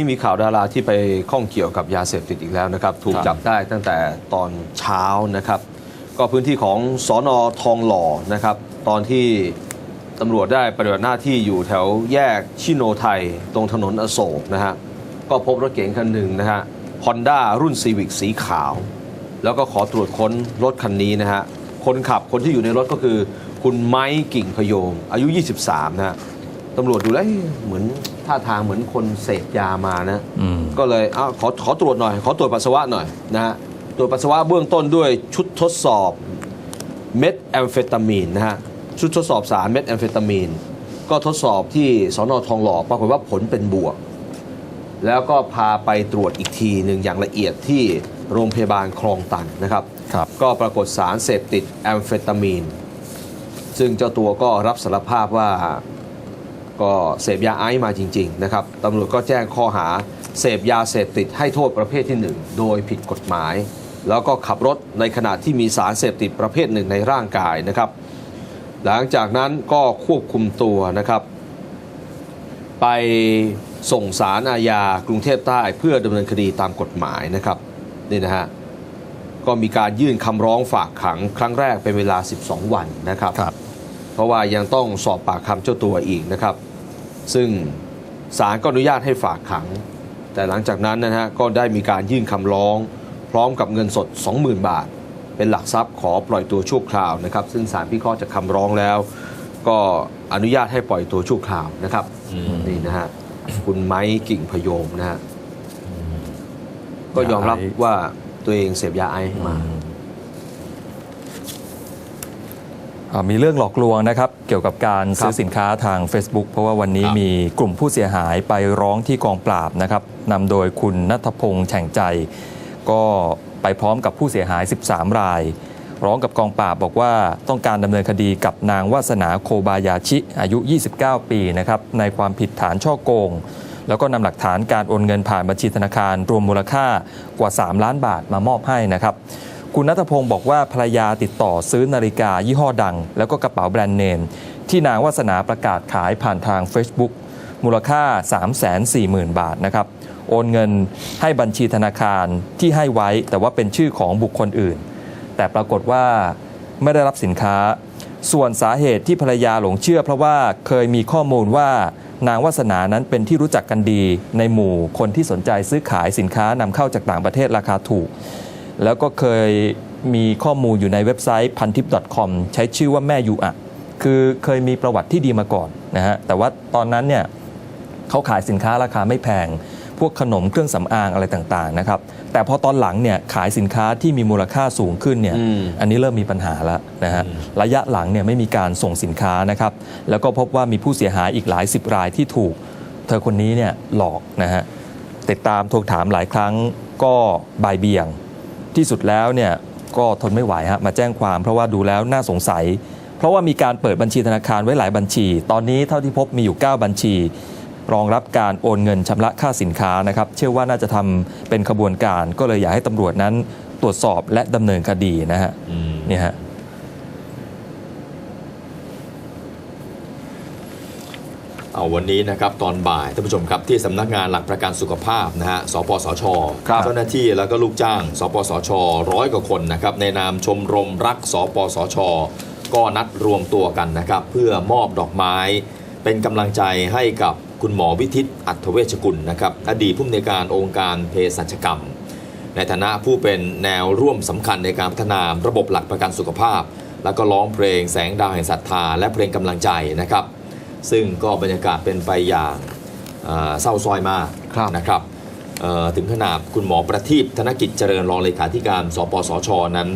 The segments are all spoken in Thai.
นี้มีข่าวดาราที่ไปข้องเกี่ยวกับยาเสพติดอีกแล้วนะครับ ถูกครับจับได้ตั้งแต่ตอนเช้านะครับ ก็พื้นที่ของสอนอทองหล่อนะครับ ตอนที่ตำรวจได้ปฏิบัติหน้าที่อยู่แถวแยกชิโนไทย ตรงถนนอโศกนะฮะก็พบรถเก๋งคันหนึ่งนะฮะฮอนด้ารุ่นซีวิกสีขาว แล้วก็ขอตรวจค้นรถคันนี้นะฮะคนขับคนที่อยู่ในรถก็คือ คุณไม้กิ่งพยมอายุ 23นะฮะตำรวจดูแล้วเอ๊ะเหมือน ท่าทางเหมือนคนเสพยามานะอืมก็เลยอ้าวขอขอตรวจหน่อย ขอตรวจปัสสาวะหน่อยนะฮะตรวจปัสสาวะเบื้องต้นด้วยชุดทดสอบเม็ดแอมเฟตามีนนะฮะชุดทดสอบสารเม็ดแอมเฟตามีนก็ทดสอบที่สอนอทองหล่อปรากฏว่าผลเป็นบวก แล้วก็พาไปตรวจอีกทีหนึ่งอย่างละเอียดที่โรงพยาบาลคลองตันนะครับครับก็ปรากฏสารเสพติดแอมเฟตามีน ซึ่งเจ้าตัวก็รับสารภาพว่า ก็เสพยาไอซ์มาจริง ๆ นะครับตำรวจก็แจ้งข้อหาเสพยาเสพติดให้โทษประเภทที่ 1 โดยผิดกฎหมาย แล้วก็ขับรถในขณะที่มีสารเสพติดประเภทหนึ่งในร่างกายนะครับ หลังจากนั้นก็ควบคุมตัวนะครับ ไปส่งสารอาญากรุงเทพใต้เพื่อดำเนินคดีตามกฎหมายนะครับนี่นะฮะก็มีการยื่นคำร้องฝากขังครั้งแรกเป็นเวลา 12 วันนะครับครับเพราะว่ายังต้องสอบปากคำเจ้าตัวอีกนะครับ ซึ่งศาลก็อนุญาตให้ฝากขัง แต่หลังจากนั้นนะฮะก็ได้มีการยื่นคำร้อง พร้อมกับเงินสด 20,000 บาท เป็นหลักทรัพย์ขอปล่อยตัวชั่วคราวนะครับ ซึ่งศาลพิเคราะห์จากคำร้องแล้ว ก็อนุญาตให้ปล่อยตัวชั่วคราวนะครับนี่นะฮะคุณไม้กิ่งพยมนะฮะก็ยอมรับว่าตัวเองเสพยาไอซ์มา อ่า มีเรื่องหลอกลวงนะครับ เกี่ยวกับการซื้อครับสินค้าทาง Facebook เพราะว่าวันนี้ครับมีกลุ่มผู้เสียหายไปร้องที่กองปราบนะครับนำโดยคุณนัทพงษ์แฉ่งใจ ก็ไปพร้อมกับผู้เสียหาย 13 ราย ร้องกับกองปราบบอกว่าต้องการดำเนินคดีกับนางวาสนาโคบายาชิอายุ 29 ปีนะครับในความผิดฐานช่อโกง แล้วก็นำหลักฐานการโอนเงินผ่านบัญชีธนาคารรวมมูลค่ากว่า 3 ล้านบาทมามอบให้นะครับ คุณนัทพงศ์บอกว่าภรรยาติดต่อซื้อนาฬิกายี่ห้อดัง แล้วก็กระเป๋าแบรนด์เนม ที่นางวาสนาประกาศขายผ่านทาง Facebook มูลค่า 340,000 บาทนะครับ โอนเงินให้บัญชีธนาคารที่ให้ไว้แต่ว่าเป็นชื่อของบุคคลอื่น แต่ปรากฏว่าไม่ได้รับสินค้า ส่วนสาเหตุที่ภรรยาหลงเชื่อ เพราะว่าเคยมีข้อมูลว่านางวาสนานั้นเป็นที่รู้จักกันดีในหมู่คนที่สนใจซื้อขายสินค้านำเข้าจากต่างประเทศราคาถูก แล้วก็เคยมีข้อมูลอยู่ในเว็บไซต์พันทิป .com ใช้ชื่อว่าแม่ยูอะคือเคยมีประวัติที่ดีมาก่อนนะฮะแต่ว่าตอนนั้นเนี่ยเขาขายสินค้าราคาไม่แพง พวกขนมเครื่องสำอางอะไรต่างๆนะครับแต่พอตอนหลังเนี่ยขายสินค้าที่มีมูลค่าสูงขึ้นเนี่ยอืมอันนี้เริ่มมีปัญหาแล้วนะฮะระยะหลังเนี่ยไม่มีการส่งสินค้านะครับแล้วก็พบว่ามีผู้เสียหายอีกหลายสิบรายที่ถูก เธอคนนี้เนี่ยหลอกนะฮะติดตามทวงถามหลายครั้งก็บ่ายเบี่ยง ที่สุดแล้วเนี่ยก็ทนไม่ไหวฮะมาแจ้งความเพราะว่าดูแล้วน่าสงสัย เพราะว่ามีการเปิดบัญชีธนาคารไว้หลายบัญชี ตอนนี้เท่าที่พบมีอยู่ 9 บัญชี รองรับการโอนเงินชำระค่าสินค้านะครับเชื่อว่าน่าจะทำเป็นขบวนการ ก็เลยอยากให้ตำรวจนั้นตรวจสอบและดำเนินคดีนะฮะเนี่ยฮะ เอาวันนี้นะครับตอนบ่ายท่านผู้ชมครับที่สำนักงานหลักประกันสุขภาพนะฮะสปสชครับเจ้าหน้าที่แล้วก็ลูกจ้าง สปสชร้อยกว่าคนนะครับในนามชมรมรักสปสช ก็นัดรวมตัวกันนะครับเพื่อมอบดอกไม้ เป็นกำลังใจให้กับคุณหมอวิทิตอัธเวชกุลนะครับอดีตผู้อำนวยการองค์การเภสัชกรรม ในฐานะผู้เป็นแนวร่วมสำคัญในการพัฒนาระบบหลักประกันสุขภาพ แล้วก็ร้องเพลงแสงดาวแห่งศรัทธาและเพลงกำลังใจนะครับ ซึ่งก็บรรยากาศเป็นไปอย่างอ่าเศร้าซอยมากครับนะครับเอ่อถึงขนาดคุณหมอประทีปธนกิจเจริญรองเลขาธิการสปสชนั้น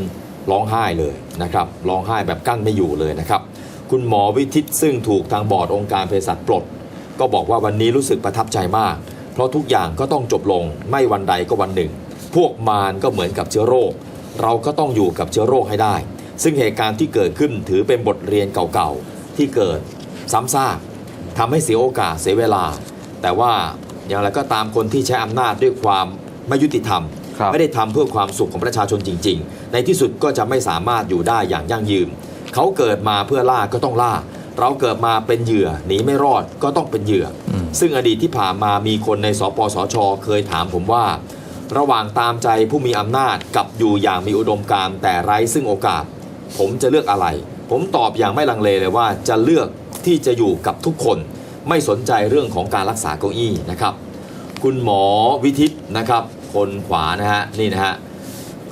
ร้องไห้เลยนะครับร้องไห้แบบกั้นไม่อยู่เลยนะครับ คุณหมอวิทิตซึ่งถูกทางบอร์ดองค์การเภสัชปลด ก็บอกว่าวันนี้รู้สึกประทับใจมาก เพราะทุกอย่างก็ต้องจบลงไม่วันใดก็วันหนึ่ง พวกมารก็เหมือนกับเชื้อโรค เราก็ต้องอยู่กับเชื้อโรคให้ได้ ซึ่งเหตุการณ์ที่เกิดขึ้นถือเป็นบทเรียนเก่าๆที่เกิด ซ้ำซากทำให้เสียโอกาสเสียเวลา แต่ว่าอย่างไรก็ตามคนที่ใช้อำนาจด้วยความไม่ยุติธรรม ครับ ไม่ได้ทำเพื่อความสุขของประชาชนจริง ๆ ในที่สุดก็จะไม่สามารถอยู่ได้อย่างยั่งยืนเขาเกิดมาเพื่อล่าก็ต้องล่า เราเกิดมาเป็นเหยื่อหนีไม่รอดก็ต้องเป็นเหยื่ออซึ่งอดีตที่ผ่านมามีคนในสปสช เคยถามผมว่า ระหว่างตามใจผู้มีอำนาจกับอยู่อย่างมีอุดมการณ์แต่ไร้ซึ่งโอกาส ผมจะเลือกอะไร ผมตอบอย่างไม่ลังเลเลยว่าจะเลือก ที่จะอยู่กับทุกคน ไม่สนใจเรื่องของการรักษาเก้าอี้นะครับ คุณหมอวิทิตนะครับ คนขวานะฮะนี่นะฮะ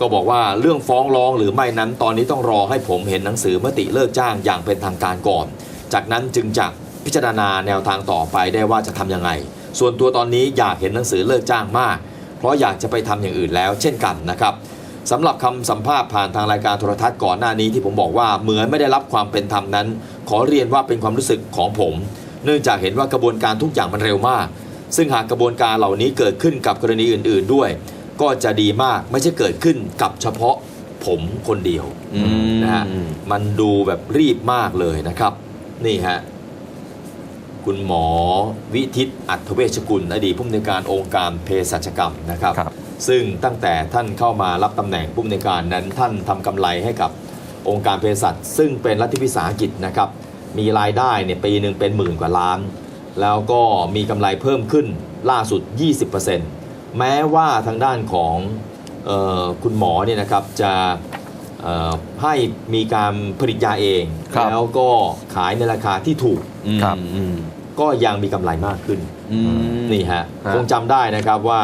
ก็บอกว่าเรื่องฟ้องร้องหรือไม่นั้นตอนนี้ต้องรอให้ผมเห็นหนังสือมติเลิกจ้างอย่างเป็นทางการก่อน จากนั้นจึงจะพิจารณาแนวทางต่อไปได้ว่าจะทำยังไง ส่วนตัวตอนนี้อยากเห็นหนังสือเลิกจ้างมาก เพราะอยากจะไปทำอย่างอื่นแล้ว เช่นกันนะครับสำหรับคำสัมภาษณ์ผ่านทางรายการโทรทัศน์ก่อนหน้านี้ที่ผมบอกว่าเหมือนไม่ได้รับความเป็นธรรมนั้น ขอเรียนว่าเป็นความรู้สึกของผม เนื่องจากเห็นว่ากระบวนการทุกอย่างมันเร็วมาก ซึ่งหากกระบวนการเหล่านี้เกิดขึ้นกับกรณีอื่น ๆด้วย ก็จะดีมากไม่ใช่เกิดขึ้นกับเฉพาะผมคนเดียวอืมนะฮะมันดูแบบรีบมากเลยนะครับ นี่ฮะคุณหมอวิทิตอัธเวชกุล อดีตผู้อำนวยการองค์การเภสัชกรรมนะครับครับซึ่งตั้งแต่ท่านเข้ามารับตำแหน่งผู้อำนวยการนั้นท่านทำกำไรให้กับ องค์การเภสัชซึ่งเป็นรัฐวิสาหกิจนะครับ มีรายได้เนี่ยปีหนึ่งเป็นหมื่นกว่าล้าน แล้วก็มีกำไรเพิ่มขึ้นล่าสุด 20%แม้ว่าทางด้านของเออคุณหมอเนี่ยนะครับจะเอ่อให้มีการผลิตยาเองครับแล้วก็ขายในราคาที่ถูกอืมครับอืมก็ยังมีกำไรมากขึ้นอืมนี่ฮะฮะคงจำได้นะครับว่า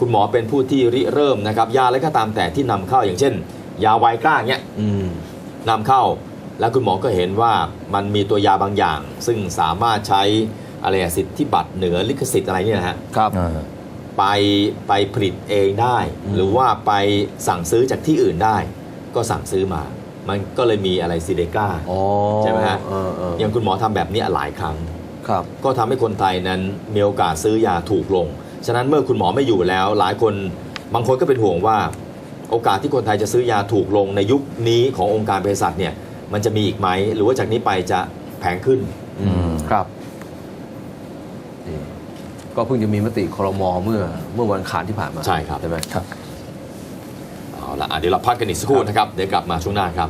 คุณหมอเป็นผู้ที่ริเริ่มนะครับ ยาอะไรก็ตามแต่ที่นำเข้าอย่างเช่น ยาไวกล้าเนี้ยอืม นำเข้า แล้วคุณหมอก็เห็นว่ามันมีตัวยาบางอย่าง ซึ่งสามารถใช้อะไรอะสิทธิบัตรเหนือลิขสิทธิ์อะไรเนี่ยนะฮะครับเออไปไปผลิตเองได้อืมหรือว่าไปสั่งซื้อจากที่อื่นได้ ก็สั่งซื้อมา มันก็เลยมีอะไรซิเดกาอ๋อใช่ไหมฮะเออเอออย่างคุณหมอทำแบบนี้หลายครั้งครับ ก็ทำให้คนไทยนั้นมีโอกาสซื้อยาถูกลง ฉะนั้นเมื่อคุณหมอไม่อยู่แล้ว หลายคนบางคนก็เป็นห่วงว่า โอกาสที่คนไทยจะซื้อยาถูกลงในยุคนี้ขององค์การเภสัชเนี่ย มันจะมีอีกไหม หรือว่าจากนี้ไปจะแพงขึ้นอืมครับนี่ก็เพิ่งจะมีมติครมเมื่อเมื่อวันอังคารที่ผ่านมาใช่ครับ ใช่ไหมครับ เอาละอะเดี๋ยวเราพักกันอีกสักครู่นะครับ เดี๋ยวกลับมาช่วงหน้าครับ